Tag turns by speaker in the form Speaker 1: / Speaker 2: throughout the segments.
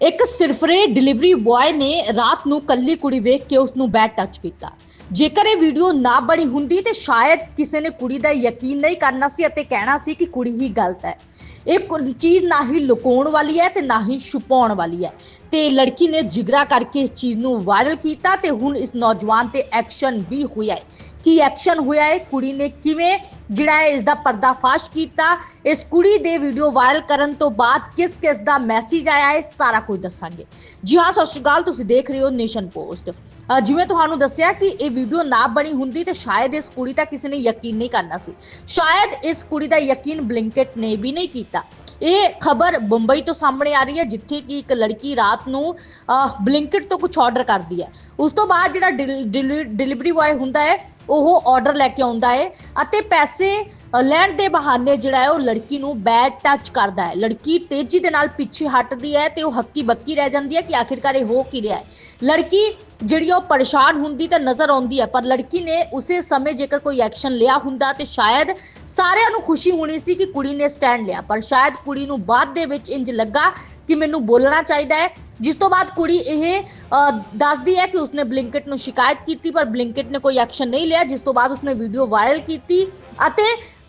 Speaker 1: ਇੱਕ ਸਿਰਫਰੇ delivery boy ਨੇ ਰਾਤ ਨੂੰ ਕੱਲੀ ਕੁੜੀ ਵੇਖ ਕੇ ਉਸ ਨੂੰ ਬੈਡ ਟੱਚ ਕੀਤਾ। ਜੇਕਰ ਇਹ ਵੀਡੀਓ ਨਾ ਬਣੀ ਹੁੰਦੀ ਤੇ ਸ਼ਾਇਦ ਕਿਸੇ ਨੇ ਕੁੜੀ ਦਾ ਯਕੀਨ ਨਹੀਂ ਕਰਨਾ ਸੀ ਅਤੇ ਕਹਿਣਾ ਸੀ ਕਿ ਕੁੜੀ ਹੀ ਗਲਤ ਹੈ। ਇਹ ਚੀਜ਼ ਨਾ ਹੀ ਲੁਕਾਉਣ ਵਾਲੀ ਹੈ ਤੇ ਨਾ ਹੀ ਛੁਪਾਉਣ ਵਾਲੀ ਹੈ। ਤੇ ਲੜਕੀ ਨੇ ਜਿਗਰਾ ਕਰਕੇ ਇਸ ਚੀਜ਼ ਨੂੰ ਵਾਇਰਲ ਕੀਤਾ ਤੇ ਹੁਣ ਇਸ ਨੌਜਵਾਨ ਤੇ ਐਕਸ਼ਨ ਵੀ ਹੋਇਆ ਹੈ। ਕੀ ਐਕਸ਼ਨ ਹੋਇਆ ਹੈ? ਕੁੜੀ ਨੇ ਕਿਵੇਂ ਜਿਹੜਾ ਹੈ ਇਸ ਦਾ ਪਰਦਾਫਾਸ਼ ਕੀਤਾ? ਇਸ ਕੁੜੀ ਦੇ ਵੀਡੀਓ ਵਾਇਰਲ ਕਰਨ ਤੋਂ ਬਾਅਦ ਕਿਸ ਕਿਸ ਦਾ ਮੈਸੇਜ ਆਇਆ ਹੈ? ਸਾਰਾ ਕੁਝ ਦੱਸਾਂਗੇ। ਜੀ ਹਾਂ, ਸਤਿ ਸ਼੍ਰੀ ਅਕਾਲ, ਤੁਸੀਂ ਦੇਖ ਰਹੇ ਹੋ ਨੇਸ਼ਨ ਪੋਸਟ। ਜਿਵੇਂ ਤੁਹਾਨੂੰ ਦੱਸਿਆ ਕਿ ਇਹ ਵੀਡੀਓ ਨਾ ਬਣੀ ਹੁੰਦੀ ਤੇ ਸ਼ਾਇਦ ਇਸ ਕੁੜੀ ਦਾ ਕਿਸੇ ਨੇ ਯਕੀਨ ਨਹੀਂ ਕਰਨਾ ਸੀ। ਸ਼ਾਇਦ ਇਸ ਕੁੜੀ ਦਾ ਯਕੀਨ ਬਲਿੰਕਟ ਨੇ ਵੀ ਨਹੀਂ ਕੀਤਾ। ਇਹ ਖਬਰ ਬੰਬਈ ਤੋਂ ਸਾਹਮਣੇ ਆ ਰਹੀ ਹੈ, ਜਿੱਥੇ ਕਿ ਇੱਕ ਲੜਕੀ ਰਾਤ ਨੂੰ ਬਲਿੰਕਟ ਤੋਂ ਕੁਝ ਆਰਡਰ ਕਰਦੀ ਹੈ। ਉਸ ਤੋਂ ਬਾਅਦ ਜਿਹੜਾ ਡਿਲੀਵਰੀ ਬॉय ਹੁੰਦਾ ਹੈ, ਉਹ ਆਰਡਰ ਲੈ ਕੇ ਆਉਂਦਾ ਹੈ ਅਤੇ ਪੈਸੇ ਲੈਣ ਦੇ ਬਹਾਨੇ ਜਿਹੜਾ ਹੈ, ਉਹ ਲੜਕੀ ਨੂੰ ਬੈਡ ਟੱਚ ਕਰਦਾ ਹੈ। ਲੜਕੀ ਤੇਜ਼ੀ ਦੇ ਨਾਲ ਪਿੱਛੇ ਹਟਦੀ ਹੈ ਤੇ ਉਹ ਹੱਕੀ ਬੱਕੀ ਰਹਿ ਜਾਂਦੀ ਹੈ ਕਿ ਆਖਿਰਕਾਰ ਇਹ ਹੋ ਕੀ ਰਿਹਾ ਹੈ। ਲੜਕੀ ਜਿਹੜੀ ਉਹ ਪਰੇਸ਼ਾਨ ਹੁੰਦੀ ਤਾਂ ਨਜ਼ਰ ਆਉਂਦੀ ਹੈ, ਪਰ ਲੜਕੀ ਨੇ ਉਸੇ ਸਮੇਂ ਜੇਕਰ ਕੋਈ ਐਕਸ਼ਨ ਲਿਆ ਹੁੰਦਾ ਤੇ ਸ਼ਾਇਦ ਸਾਰਿਆਂ ਨੂੰ ਖੁਸ਼ੀ ਹੋਣੀ ਸੀ ਕਿ ਕੁੜੀ ਨੇ ਸਟੈਂਡ ਲਿਆ। ਪਰ ਸ਼ਾਇਦ ਕੁੜੀ ਨੂੰ ਬਾਅਦ ਦੇ ਵਿੱਚ ਇੰਜ ਲੱਗਾ ਕਿ ਮੈਨੂੰ ਬੋਲਣਾ ਚਾਹੀਦਾ ਹੈ। ਜਿਸ ਤੋਂ ਬਾਅਦ ਕੁੜੀ ਇਹ ਦੱਸਦੀ ਹੈ ਕਿ ਉਸਨੇ ਬਲਿੰਕਟ ਨੂੰ ਸ਼ਿਕਾਇਤ ਕੀਤੀ, ਪਰ ਬਲਿੰਕਟ ਨੇ ਕੋਈ ਐਕਸ਼ਨ ਨਹੀਂ ਲਿਆ, ਜਿਸ ਤੋਂ ਬਾਅਦ ਉਸਨੇ ਵੀਡੀਓ ਵਾਇਰਲ ਕੀਤੀ ਅਤੇ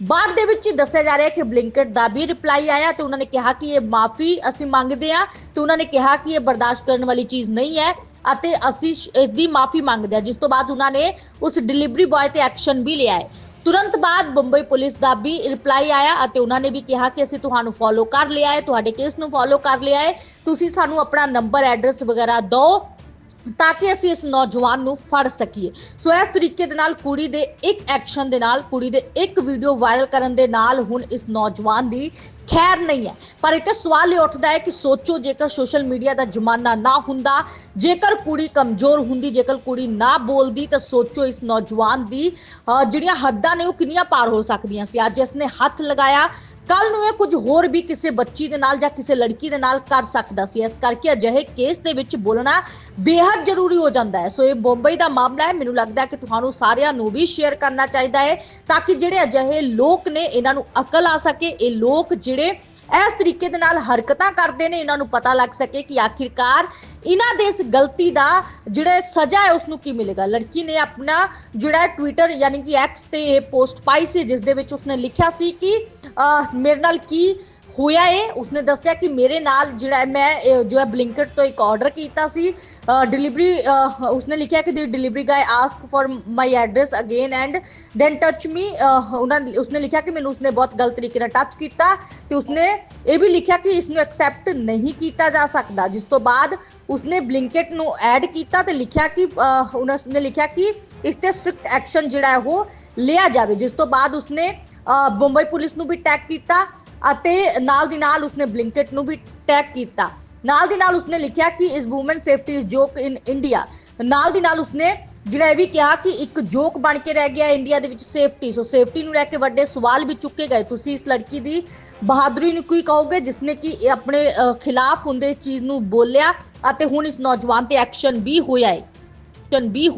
Speaker 1: ਬਾਅਦ ਦੇ ਵਿੱਚ ਦੱਸਿਆ ਜਾ ਰਿਹਾ ਹੈ ਕਿ ਬਲਿੰਕਟ ਦਾ ਵੀ ਰਿਪਲਾਈ ਆਇਆ ਤੇ ਉਹਨਾਂ ਨੇ ਕਿਹਾ ਕਿ ਇਹ ਮਾਫੀ ਅਸੀਂ ਮੰਗਦੇ ਹਾਂ ਤੇ ਉਹਨਾਂ ਨੇ ਕਿਹਾ ਕਿ ਇਹ ਬਰਦਾਸ਼ਤ ਕਰਨ ਵਾਲੀ ਚੀਜ਼ ਨਹੀਂ ਹੈ ਅਤੇ ਅਸੀਂ ਸ਼- ਇਹਦੀ ਮਾਫੀ ਮੰਗਦੇ ਹਾਂ, ਜਿਸ ਤੋਂ ਬਾਅਦ ਉਹਨਾਂ ਨੇ ਉਸ ਡਿਲੀਵਰੀ ਬॉय ਤੇ ਐਕਸ਼ਨ ਵੀ ਲਿਆ ਹੈ। ਤੁਰੰਤ ਬਾਅਦ ਬੰਬਈ ਪੁਲਿਸ ਦਾ ਵੀ ਰਿਪਲਾਈ ਆਇਆ ਅਤੇ ਉਹਨਾਂ ਨੇ ਵੀ ਕਿਹਾ ਕਿ ਅਸੀਂ ਤੁਹਾਨੂੰ ਫੋਲੋ ਕਰ ਲਿਆ ਹੈ, ਤੁਹਾਡੇ ਕੇਸ ਨੂੰ ਫੋਲੋ ਕਰ ਲਿਆ ਹੈ। ਤੁਸੀਂ ਸਾਨੂੰ ਆਪਣਾ ਨੰਬਰ ਐਡਰੈਸ ਵਗੈਰਾ ਦਿਓ ਤਾਂ ਕਿ ਅਸੀਂ ਇਸ ਨੌਜਵਾਨ ਨੂੰ ਫੜ ਸਕੀਏ। ਸੋ ਇਸ ਤਰੀਕੇ ਦੇ ਨਾਲ ਕੁੜੀ ਦੇ ਇੱਕ ਐਕਸ਼ਨ ਦੇ ਨਾਲ, ਕੁੜੀ ਦੇ ਇੱਕ ਵੀਡੀਓ ਵਾਇਰਲ ਕਰਨ ਦੇ ਨਾਲ ਹੁਣ ਇਸ ਨੌਜਵਾਨ ਦੀ ਖੈਰ ਨਹੀਂ ਹੈ। ਪਰ ਇੱਕ ਸਵਾਲ ਇਹ ਉੱਠਦਾ ਹੈ ਕਿ ਸੋਚੋ, ਜੇਕਰ ਸੋਸ਼ਲ ਮੀਡੀਆ ਦਾ ਜ਼ਮਾਨਾ ਨਾ ਹੁੰਦਾ, ਜੇਕਰ ਕੁੜੀ ਕਮਜ਼ੋਰ ਹੁੰਦੀ, ਜੇਕਰ ਕੁੜੀ ਨਾ ਬੋਲਦੀ, ਤਾਂ ਸੋਚੋ ਇਸ ਨੌਜਵਾਨ ਦੀ ਜਿਹੜੀਆਂ ਹੱਦਾਂ ਨੇ ਉਹ ਕਿੰਨੀਆਂ ਪਾਰ ਹੋ ਸਕਦੀਆਂ ਸੀ। ਅੱਜ ਇਸਨੇ ਹੱਥ ਲਗਾਇਆ ਕੱਲ ਨੂੰ ਇਹ ਕੁਝ ਹੋਰ ਵੀ ਕਿਸੇ ਬੱਚੀ ਦੇ ਨਾਲ ਜਾਂ ਕਿਸੇ ਲੜਕੀ ਦੇ ਨਾਲ ਕਰ ਸਕਦਾ ਸੀ। ਇਸ ਕਰਕੇ ਅਜਿਹੇ ਕੇਸ ਦੇ ਵਿੱਚ ਬੋਲਣਾ ਬੇहद ਜ਼ਰੂਰੀ ਹੋ ਜਾਂਦਾ ਹੈ। ਸੋ ਇਹ ਬੰਬਈ ਦਾ ਮਾਮਲਾ ਹੈ। ਮੈਨੂੰ ਲੱਗਦਾ ਹੈ ਕਿ ਤੁਹਾਨੂੰ ਸਾਰਿਆਂ ਨੂੰ ਵੀ ਸ਼ੇਅਰ ਕਰਨਾ ਚਾਹੀਦਾ ਹੈ, ਤਾਂ ਕਿ ਜਿਹੜੇ ਅਜਿਹੇ ਲੋਕ ਨੇ, ਇਹਨਾਂ ਨੂੰ ਅਕਲ ਆ ਸਕੇ। ਇਹ ਲੋਕ ਜਿਹੜੇ ਇਸ ਤਰੀਕੇ ਦੇ ਨਾਲ ਹਰਕਤਾਂ ਕਰਦੇ ਨੇ, ਇਹਨਾਂ ਨੂੰ ਪਤਾ ਲੱਗ ਸਕੇ ਕਿ ਆਖਿਰਕਾਰ ਇਹਨਾਂ ਦੇ ਇਸ ਗਲਤੀ ਦਾ ਜਿਹੜਾ ਸਜ਼ਾ ਹੈ ਉਸ ਨੂੰ ਕੀ ਮਿਲੇਗਾ? ਲੜਕੀ ਨੇ ਆਪਣਾ ਜਿਹੜਾ ਟਵਿੱਟਰ ਯਾਨੀ ਕਿ ਐਕਸ ਤੇ ਇਹ ਪੋਸਟ ਪਾਈ ਸੀ, ਜਿਸ ਦੇ ਵਿੱਚ ਉਸਨੇ ਲਿਖਿਆ ਸੀ ਕਿ ਮੇਰੇ ਨਾਲ ਕੀ ਹੋਇਆ ਏ ਉਸਨੇ ਦੱਸਿਆ ਕਿ ਮੇਰੇ ਨਾਲ ਜਿਹੜਾ ਮੈਂ ਜੋ ਹੈ ਬਲਿੰਕਟ ਤੋਂ ਇੱਕ ਆਰਡਰ ਕੀਤਾ ਸੀ ਡਿਲੀਵਰੀ ਉਸਨੇ ਲਿਖਿਆ ਕਿ the delivery guy ask for my address again and then touch me ਉਹਨਾਂ ਉਸਨੇ ਲਿਖਿਆ ਕਿ ਮੈਨੂੰ ਉਸਨੇ ਬਹੁਤ ਗਲਤ ਤਰੀਕੇ ਨਾਲ ਟੱਚ ਕੀਤਾ ਤੇ ਉਸਨੇ ਇਹ ਵੀ ਲਿਖਿਆ ਕਿ ਇਸ ਨੂੰ ਐਕਸੈਪਟ ਨਹੀਂ ਕੀਤਾ ਜਾ ਸਕਦਾ, ਜਿਸ ਤੋਂ ਬਾਅਦ ਉਸਨੇ ਬਲਿੰਕਟ ਨੂੰ ਐਡ ਕੀਤਾ ਤੇ ਲਿਖਿਆ ਕਿ ਉਹਨਾਂ ਨੇ ਲਿਖਿਆ ਕਿ ਇਸ ਤੇ ਸਟ੍ਰਿਕਟ ਐਕਸ਼ਨ ਜਿਹੜਾ ਉਹ ਲਿਆ ਜਾਵੇ, ਜਿਸ ਤੋਂ ਬਾਅਦ ਉਸਨੇ ਬੰਬਈ ਪੁਲਿਸ ਨੂੰ ਵੀ ਟੈਗ ਕੀਤਾ ਅਤੇ ਨਾਲ ਦੀ ਨਾਲ ਉਸਨੇ ਬਲਿੰਕਟ ਨੂੰ ਵੀ ਟੈਗ ਕੀਤਾ। ਨਾਲ ਦੀ ਨਾਲ ਉਸਨੇ ਲਿਖਿਆ ਕਿ ਇਸ women safety is joke in India ਨਾਲ ਦੀ ਨਾਲ ਉਸਨੇ ਜਿਹੜਾ ਇਹ ਵੀ ਕਿਹਾ ਕਿ ਇੱਕ ਜੋਕ ਬਣ ਕੇ ਰਹਿ ਗਿਆ ਇੰਡੀਆ ਦੇ ਵਿੱਚ ਸੇਫਟੀ ਸੋ ਸੇਫਟੀ ਨੂੰ ਲੈ ਕੇ ਵੱਡੇ ਸਵਾਲ ਵੀ ਚੁੱਕੇ ਗਏ। ਤੁਸੀਂ ਇਸ ਲੜਕੀ ਦੀ ਬਹਾਦਰੀ ਨੂੰ ਕੀ ਕਹੋਗੇ ਜਿਸਨੇ ਕਿ ਆਪਣੇ ਅਹ, ਖਿਲਾਫ ਹੁੰਦੇ ਚੀਜ਼ ਨੂੰ ਬੋਲਿਆ ਅਤੇ ਹੁਣ ਇਸ ਨੌਜਵਾਨ ਤੇ ਐਕਸ਼ਨ ਵੀ ਹੋਇਆ ਹੈ। ਐਕਸ਼ਨ ਵੀ